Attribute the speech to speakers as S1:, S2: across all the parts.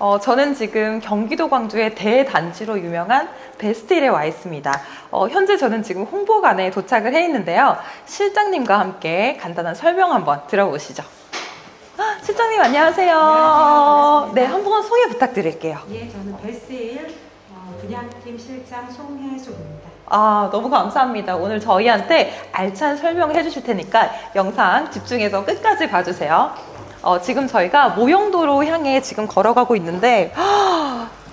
S1: 어, 저는 지금 경기도 광주의 대단지로 유명한 베스트힐에 와 있습니다. 어, 현재 저는 지금 홍보관에 도착을 해 있는데요. 실장님과 함께 간단한 설명 한번 들어보시죠. 아, 실장님 안녕하세요.
S2: 안녕하세요.
S1: 네, 한번 소개 부탁드릴게요.
S2: 예, 저는 베스트일 어, 분양팀 실장 송혜숙입니다.
S1: 아, 너무 감사합니다. 오늘 저희한테 알찬 설명을 해주실 테니까 영상 집중해서 끝까지 봐주세요. 어, 지금 저희가 모형도로 향해 지금 걸어가고 있는데,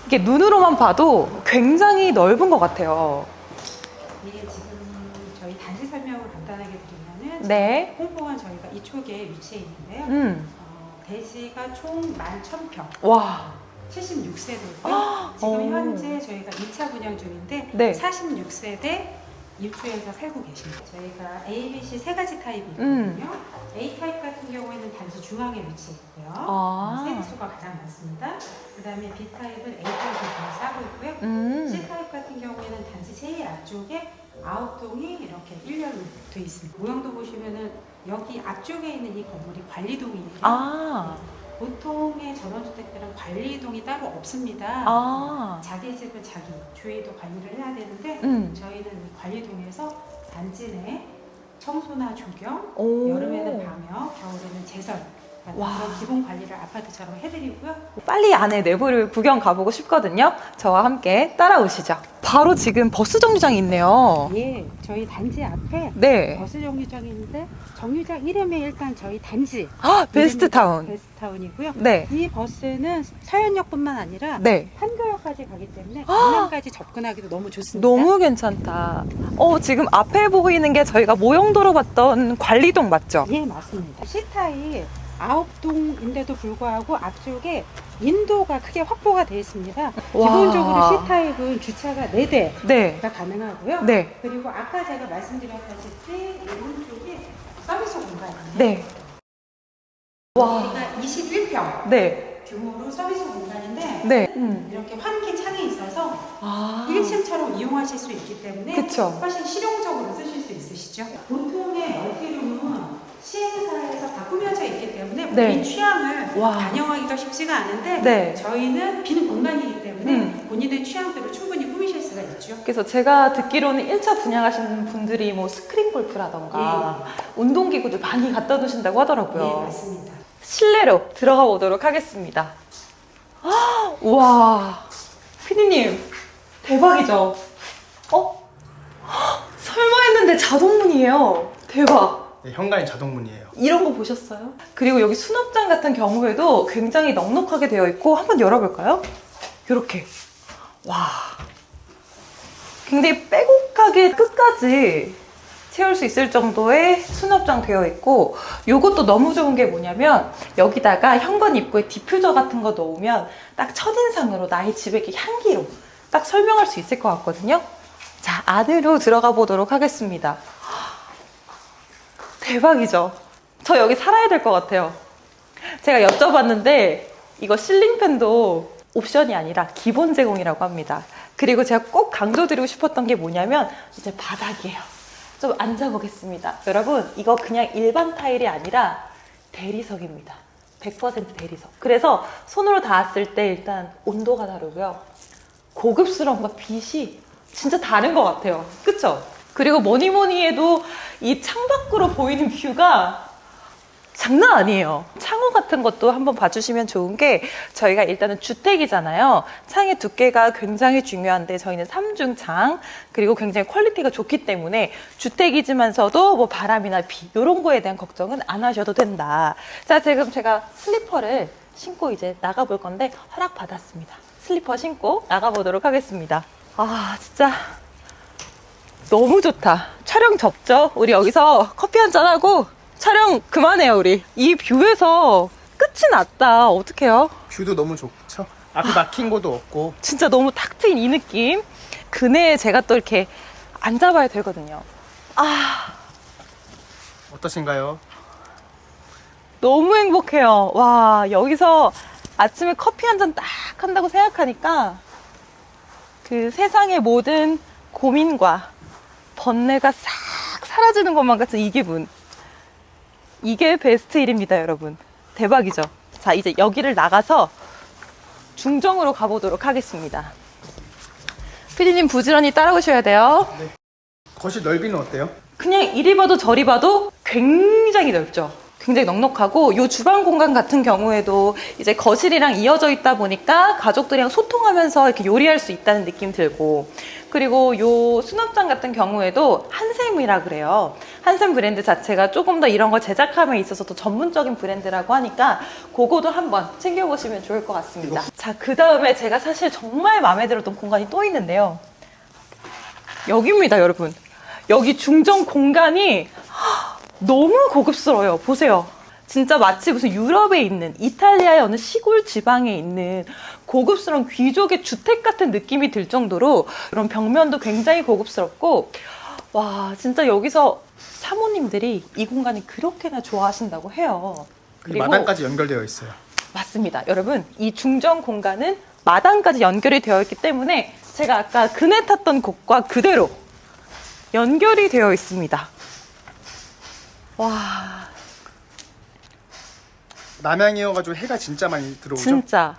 S1: 이게 눈으로만 봐도 굉장히 넓은 것 같아요.
S2: 예, 지금 저희 단지 설명을 간단하게 드리면은
S1: 네.
S2: 홍보관 저희가 이쪽에 위치해 있는데요.
S1: 음.
S2: 어, 대지가 총 11,000평,
S1: 와.
S2: 76세대고요. 지금
S1: 오.
S2: 현재 저희가 2차 분양 중인데
S1: 네.
S2: 46세대 입주해서 살고 계십니다. 저희가 A, B, C 세 가지 타입이
S1: 음.
S2: 있거든요. A 타입 같은 경우에는 단지 중앙에 위치해 있고요.
S1: 아.
S2: 세대수가 가장 많습니다. 그 다음에 B 타입은 A 타입을 더 싸고 있고요.
S1: 음.
S2: C 타입 같은 경우에는 단지 제일 앞쪽에 아홉 동이 이렇게 일렬로 돼 있습니다. 모형도 보시면은 여기 앞쪽에 있는 이 건물이 관리동이에요.
S1: 아.
S2: 보통의 전원주택들은 관리동이 따로 없습니다.
S1: 아.
S2: 자기 집은 자기 주위도 관리를 해야 되는데
S1: 음.
S2: 저희는 이 관리동에서 단지 내 청소나 조경,
S1: 오.
S2: 여름에는 방역, 겨울에는 제설
S1: 와.
S2: 그런 기본 관리를 아파트처럼 해드리고요.
S1: 빨리 안에 내부를 구경 가보고 싶거든요. 저와 함께 따라오시죠. 바로 지금 버스 정류장이 있네요.
S2: 예, 저희 단지 앞에
S1: 네.
S2: 버스 정류장이 있는데 정류장 이름이 일단 저희 단지
S1: 아, 베스트타운.
S2: 베스트타운이고요.
S1: 네.
S2: 이 버스는 서현역뿐만 아니라
S1: 네.
S2: 판교역까지 가기 때문에
S1: 아!
S2: 강남까지 접근하기도 너무 좋습니다.
S1: 너무 괜찮다. 어, 지금 앞에 보고 있는 게 저희가 모형도로 봤던 관리동 맞죠?
S2: 예, 맞습니다. C타입 아홉 동인데도 불구하고 앞쪽에 인도가 크게 확보가 되어 있습니다. 기본적으로 C타입은 주차가 4대가
S1: 네.
S2: 가능하고요.
S1: 네.
S2: 그리고 아까 제가 말씀드렸다시피 이 오른쪽이 서비스 공간이에요.
S1: 네. 와.
S2: 여기가 21평
S1: 네.
S2: 규모로 서비스 공간인데
S1: 네. 음.
S2: 이렇게 환기 창이 있어서
S1: 아.
S2: 1층처럼 이용하실 수 있기 때문에
S1: 그쵸.
S2: 훨씬 실용적으로 쓰실 수 있으시죠. 보통의 멀티룸은 시행사에서 다 꾸며져 있기 때문에 본인
S1: 네.
S2: 취향을
S1: 와.
S2: 반영하기가 쉽지가 않은데
S1: 네.
S2: 저희는 빈 공간이기 때문에
S1: 음.
S2: 본인의 취향대로 충분히 꾸미실 수가 있죠.
S1: 그래서 제가 듣기로는 1차 분양하시는 분들이 뭐 스크린 골프라던가 운동기구들 많이 갖다 두신다고 하더라고요.
S2: 네, 맞습니다.
S1: 실내로 들어가 보도록 하겠습니다. 아, 우와, 피디님 대박이죠? 어? 헉, 설마 했는데 자동문이에요. 대박.
S3: 네, 현관이 자동문이에요.
S1: 이런 거 보셨어요? 그리고 여기 수납장 같은 경우에도 굉장히 넉넉하게 되어 있고 한번 열어볼까요? 이렇게 와 굉장히 빼곡하게 끝까지 채울 수 있을 정도의 수납장 되어 있고 이것도 너무 좋은 게 뭐냐면 여기다가 현관 입구에 디퓨저 같은 거 넣으면 딱 첫인상으로 나의 집의 향기로 딱 설명할 수 있을 것 같거든요. 자 안으로 들어가 보도록 하겠습니다. 대박이죠? 저 여기 살아야 될 것 같아요. 제가 여쭤봤는데 이거 실링팬도 옵션이 아니라 기본 제공이라고 합니다. 그리고 제가 꼭 강조드리고 싶었던 게 뭐냐면 이제 바닥이에요. 좀 앉아보겠습니다. 여러분 이거 그냥 일반 타일이 아니라 대리석입니다. 100% 대리석. 그래서 손으로 닿았을 때 일단 온도가 다르고요. 고급스러움과 빛이 진짜 다른 것 같아요. 그쵸? 그리고 뭐니 뭐니 해도 이 창밖으로 보이는 뷰가 장난 아니에요. 창호 같은 것도 한번 봐주시면 좋은 게 저희가 일단은 주택이잖아요. 창의 두께가 굉장히 중요한데 저희는 삼중창 그리고 굉장히 퀄리티가 좋기 때문에 주택이지만서도 뭐 바람이나 비 이런 거에 대한 걱정은 안 하셔도 된다. 자 지금 제가 슬리퍼를 신고 이제 나가볼 건데 허락 받았습니다. 슬리퍼 신고 나가보도록 하겠습니다. 아 진짜 너무 좋다. 촬영 접죠? 우리 여기서 커피 한잔 하고 촬영 그만해요, 우리. 이 뷰에서 끝이 났다. 어떡해요?
S3: 뷰도 너무 좋죠. 앞이 막힌 곳도 없고
S1: 진짜 너무 탁 트인 이 느낌. 그네에 제가 또 이렇게 앉아봐야 되거든요. 아,
S3: 어떠신가요?
S1: 너무 행복해요. 와, 여기서 아침에 커피 한 잔 딱 한다고 생각하니까 그 세상의 모든 고민과 번뇌가 싹 사라지는 것만 같은 이 기분. 이게 베스트 일입니다, 여러분. 대박이죠? 자, 이제 여기를 나가서 중정으로 가보도록 하겠습니다. 피디님 부지런히 따라오셔야 돼요.
S3: 거실 넓이는 어때요?
S1: 그냥 이리 봐도 저리 봐도 굉장히 넓죠. 굉장히 넉넉하고 요 주방 공간 같은 경우에도 이제 거실이랑 이어져 있다 보니까 가족들이랑 소통하면서 이렇게 요리할 수 있다는 느낌 들고 그리고 요 수납장 같은 경우에도 한샘이라 그래요. 한샘 브랜드 자체가 조금 더 이런 거 제작함에 있어서 더 전문적인 브랜드라고 하니까 그거도 한번 챙겨보시면 좋을 것 같습니다. 자, 그 다음에 제가 사실 정말 마음에 들었던 공간이 또 있는데요. 여기입니다, 여러분. 여기 중정 공간이 너무 고급스러워요. 보세요. 진짜 마치 무슨 유럽에 있는 이탈리아의 어느 시골 지방에 있는 고급스러운 귀족의 주택 같은 느낌이 들 정도로 그런 벽면도 굉장히 고급스럽고 와 진짜 여기서 사모님들이 이 공간이 그렇게나 좋아하신다고 해요.
S3: 이 마당까지 연결되어 있어요.
S1: 맞습니다. 여러분, 이 중정 공간은 마당까지 연결이 되어 있기 때문에 제가 아까 그네 탔던 곳과 그대로 연결이 되어 있습니다. 와,
S3: 남양이어가지고 해가 진짜 많이 들어오죠.
S1: 진짜.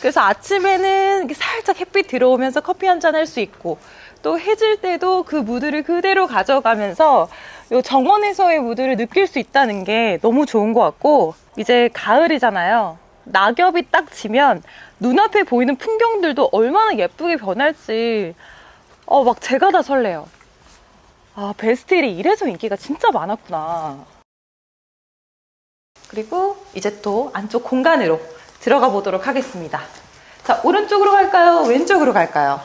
S1: 그래서 아침에는 살짝 햇빛 들어오면서 커피 한 잔 할 수 있고 또 해질 때도 그 무드를 그대로 가져가면서 요 정원에서의 무드를 느낄 수 있다는 게 너무 좋은 것 같고 이제 가을이잖아요. 낙엽이 딱 지면 눈앞에 보이는 풍경들도 얼마나 예쁘게 변할지 어 막 제가 다 설레요. 아 베스트 힐이 이래서 인기가 진짜 많았구나. 그리고 이제 또 안쪽 공간으로 들어가 보도록 하겠습니다. 자, 오른쪽으로 갈까요? 왼쪽으로 갈까요?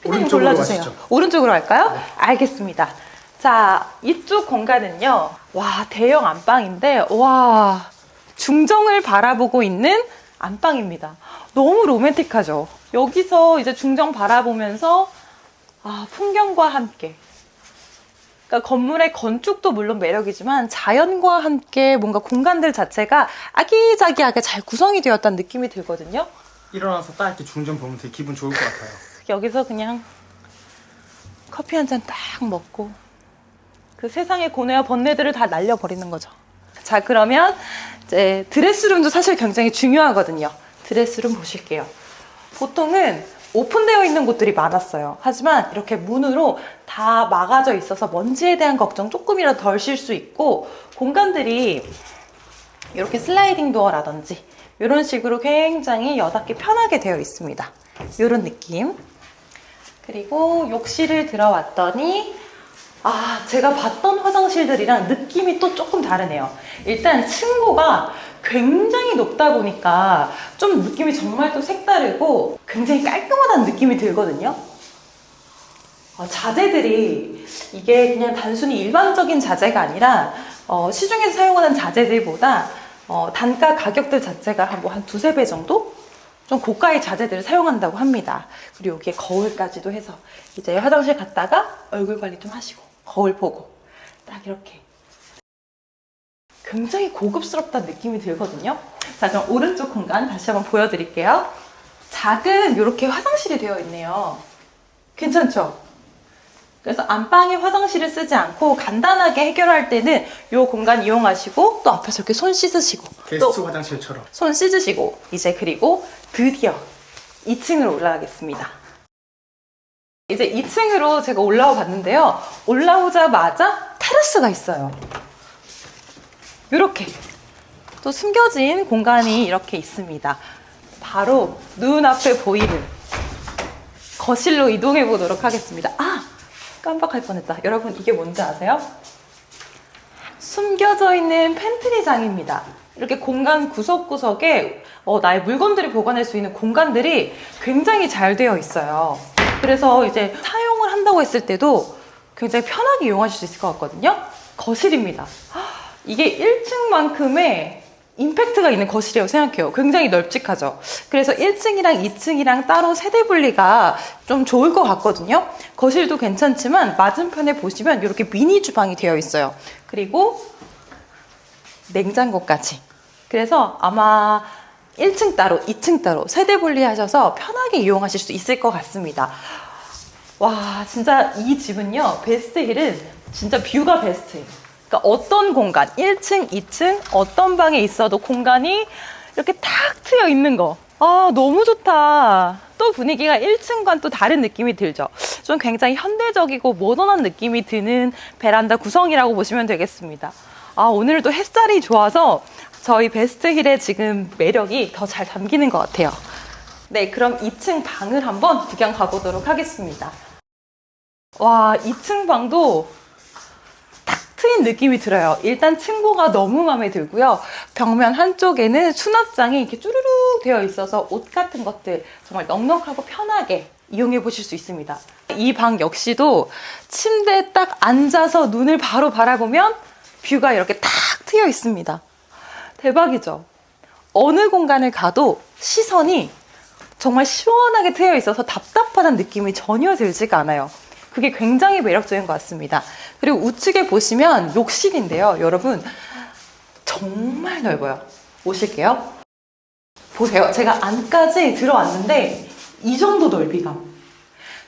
S1: 피디님
S3: 오른쪽으로
S1: 골라주세요.
S3: 가시죠.
S1: 오른쪽으로 갈까요? 알겠습니다. 자, 이쪽 공간은요, 와, 대형 안방인데, 와, 중정을 바라보고 있는 안방입니다. 너무 로맨틱하죠? 여기서 이제 중정 바라보면서, 아, 풍경과 함께, 그러니까 건물의 건축도 물론 매력이지만 자연과 함께 뭔가 공간들 자체가 아기자기하게 잘 구성이 되었다는 느낌이 들거든요.
S3: 일어나서 딱 이렇게 중전 보면 되게 기분 좋을 것 같아요.
S1: 여기서 그냥 커피 한 잔 딱 먹고 그 세상의 고뇌와 번뇌들을 다 날려버리는 거죠. 자, 그러면 이제 드레스룸도 사실 굉장히 중요하거든요. 드레스룸 보실게요. 보통은 오픈되어 있는 곳들이 많았어요. 하지만 이렇게 문으로 다 막아져 있어서 먼지에 대한 걱정 조금이라도 덜 쉴 수 있고 공간들이 이렇게 슬라이딩 도어라든지 이런 식으로 굉장히 여닫기 편하게 되어 있습니다. 이런 느낌. 그리고 욕실을 들어왔더니 아 제가 봤던 화장실들이랑 느낌이 또 조금 다르네요. 일단 층고가 굉장히 높다 보니까 좀 느낌이 정말 또 색다르고 굉장히 깔끔하다는 느낌이 들거든요. 어, 자재들이 이게 그냥 단순히 일반적인 자재가 아니라 어, 시중에서 사용하는 자재들보다 어, 단가 가격들 자체가 한, 뭐한 두세 배 정도? 좀 고가의 자재들을 사용한다고 합니다. 그리고 여기에 거울까지도 해서 이제 화장실 갔다가 얼굴 관리 좀 하시고 거울 보고 딱 이렇게 굉장히 고급스럽다는 느낌이 들거든요. 자, 그럼 오른쪽 공간 다시 한번 보여드릴게요. 작은 이렇게 화장실이 되어 있네요. 괜찮죠? 그래서 안방에 화장실을 쓰지 않고 간단하게 해결할 때는 이 공간 이용하시고 또 앞에서 이렇게 손 씻으시고
S3: 게스트
S1: 또
S3: 화장실처럼.
S1: 손 씻으시고 이제 그리고 드디어 2층으로 올라가겠습니다. 이제 2층으로 제가 올라와 봤는데요. 올라오자마자 테라스가 있어요. 이렇게 또 숨겨진 공간이 이렇게 있습니다. 바로 눈앞에 보이는 거실로 이동해 보도록 하겠습니다. 아! 깜빡할 뻔했다. 여러분 이게 뭔지 아세요? 숨겨져 있는 팬트리장입니다. 이렇게 공간 구석구석에 어, 나의 물건들을 보관할 수 있는 공간들이 굉장히 잘 되어 있어요. 그래서 이제 사용을 한다고 했을 때도 굉장히 편하게 이용하실 수 있을 것 같거든요. 거실입니다. 헉, 이게 1층만큼의 임팩트가 있는 거실이라고 생각해요. 굉장히 널찍하죠. 그래서 1층이랑 2층이랑 따로 세대 분리가 좀 좋을 것 같거든요. 거실도 괜찮지만 맞은편에 보시면 이렇게 미니 주방이 되어 있어요. 그리고 냉장고까지. 그래서 아마 1층 따로, 2층 따로 세대 분리하셔서 편하게 이용하실 수 있을 것 같습니다. 와, 진짜 이 집은요, 베스트 힐은 진짜 뷰가 베스트예요. 그러니까 어떤 공간, 1층, 2층, 어떤 방에 있어도 공간이 이렇게 탁 트여 있는 거. 아, 너무 좋다. 또 분위기가 1층과는 또 다른 느낌이 들죠. 좀 굉장히 현대적이고 모던한 느낌이 드는 베란다 구성이라고 보시면 되겠습니다. 아, 오늘도 햇살이 좋아서 저희 베스트 힐의 지금 매력이 더 잘 담기는 것 같아요. 네, 그럼 2층 방을 한번 구경 가보도록 하겠습니다. 와, 2층 방도 탁 트인 느낌이 들어요. 일단 층고가 너무 마음에 들고요. 벽면 한쪽에는 수납장이 이렇게 쭈루룩 되어 있어서 옷 같은 것들 정말 넉넉하고 편하게 이용해 보실 수 있습니다. 이 방 역시도 침대에 딱 앉아서 눈을 바로 바라보면 뷰가 이렇게 탁 트여 있습니다. 대박이죠? 어느 공간을 가도 시선이 정말 시원하게 트여 있어서 답답하다는 느낌이 전혀 들지가 않아요. 그게 굉장히 매력적인 것 같습니다. 그리고 우측에 보시면 욕실인데요. 여러분, 정말 넓어요. 오실게요. 보세요. 제가 안까지 들어왔는데, 이 정도 넓이감.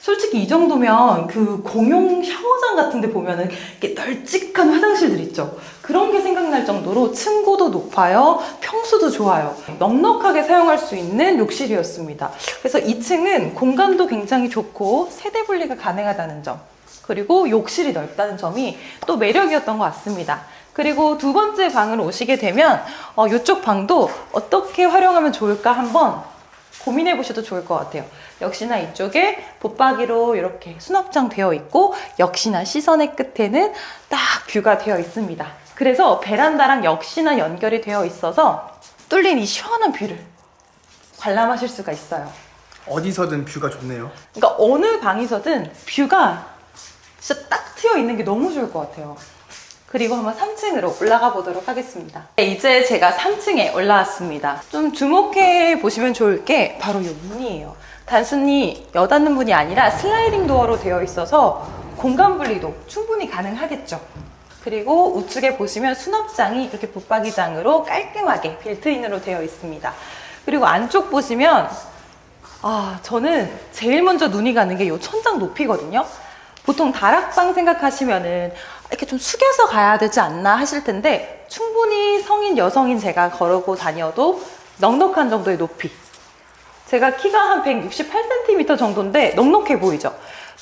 S1: 솔직히 이 정도면 그 공용 샤워장 같은 데 보면은 이렇게 널찍한 화장실들 있죠. 그런 게 생각날 정도로 층고도 높아요. 평수도 좋아요. 넉넉하게 사용할 수 있는 욕실이었습니다. 그래서 2층은 공간도 굉장히 좋고 세대 분리가 가능하다는 점. 그리고 욕실이 넓다는 점이 또 매력이었던 것 같습니다. 그리고 두 번째 방으로 오시게 되면 어, 이쪽 방도 어떻게 활용하면 좋을까 한번 고민해 보셔도 좋을 것 같아요. 역시나 이쪽에 붙박이로 이렇게 수납장 되어 있고 역시나 시선의 끝에는 딱 뷰가 되어 있습니다. 그래서 베란다랑 역시나 연결이 되어 있어서 뚫린 이 시원한 뷰를 관람하실 수가 있어요.
S3: 어디서든 뷰가 좋네요.
S1: 그러니까 어느 방에서든 뷰가 진짜 딱 트여 있는 게 너무 좋을 것 같아요. 그리고 한번 3층으로 올라가 보도록 하겠습니다. 네, 이제 제가 3층에 올라왔습니다. 좀 주목해 보시면 좋을 게 바로 이 문이에요. 단순히 여닫는 문이 아니라 슬라이딩 도어로 되어 있어서 공간 분리도 충분히 가능하겠죠. 그리고 우측에 보시면 수납장이 이렇게 붙박이장으로 깔끔하게 빌트인으로 되어 있습니다. 그리고 안쪽 보시면 아, 저는 제일 먼저 눈이 가는 게 이 천장 높이거든요. 보통 다락방 생각하시면은 이렇게 좀 숙여서 가야 되지 않나 하실 텐데 충분히 성인 여성인 제가 걸고 다녀도 넉넉한 정도의 높이. 제가 키가 한 168cm 정도인데 넉넉해 보이죠?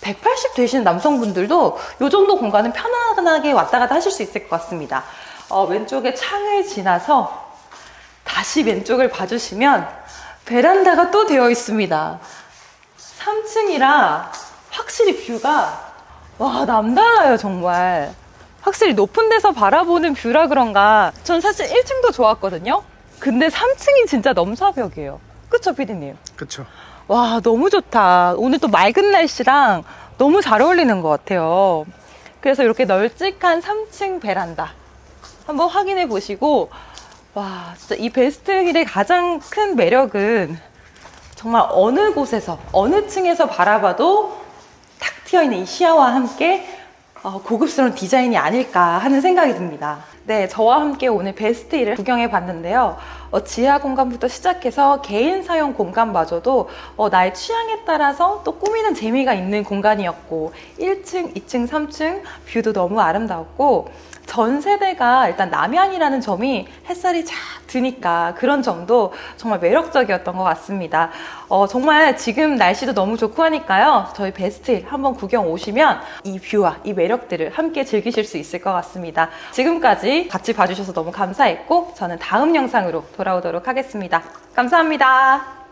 S1: 180 되시는 남성분들도 이 정도 공간은 편안하게 왔다 갔다 하실 수 있을 것 같습니다. 어, 왼쪽에 창을 지나서 다시 왼쪽을 봐주시면 베란다가 또 되어 있습니다. 3층이라 확실히 뷰가 와 남달라요 정말. 확실히 높은 데서 바라보는 뷰라 그런가 전 사실 1층도 좋았거든요. 근데 3층이 진짜 넘사벽이에요. 그쵸 피디님?
S3: 그쵸.
S1: 와 너무 좋다. 오늘 또 맑은 날씨랑 너무 잘 어울리는 것 같아요. 그래서 이렇게 널찍한 3층 베란다 한번 확인해 보시고 와 진짜 이 베스트 힐의 가장 큰 매력은 정말 어느 곳에서 어느 층에서 바라봐도 탁 트여있는 이 시야와 함께 어, 고급스러운 디자인이 아닐까 하는 생각이 듭니다. 네, 저와 함께 오늘 베스트힐을 구경해 봤는데요. 어, 지하 공간부터 시작해서 개인 사용 공간마저도 어, 나의 취향에 따라서 또 꾸미는 재미가 있는 공간이었고 1층, 2층, 3층 뷰도 너무 아름다웠고 전 세대가 일단 남향이라는 점이 햇살이 쫙 드니까 그런 점도 정말 매력적이었던 것 같습니다. 어, 정말 지금 날씨도 너무 좋고 하니까요. 저희 베스트힐 한번 구경 오시면 이 뷰와 이 매력들을 함께 즐기실 수 있을 것 같습니다. 지금까지 같이 봐주셔서 너무 감사했고 저는 다음 영상으로 돌아오도록 하겠습니다. 감사합니다.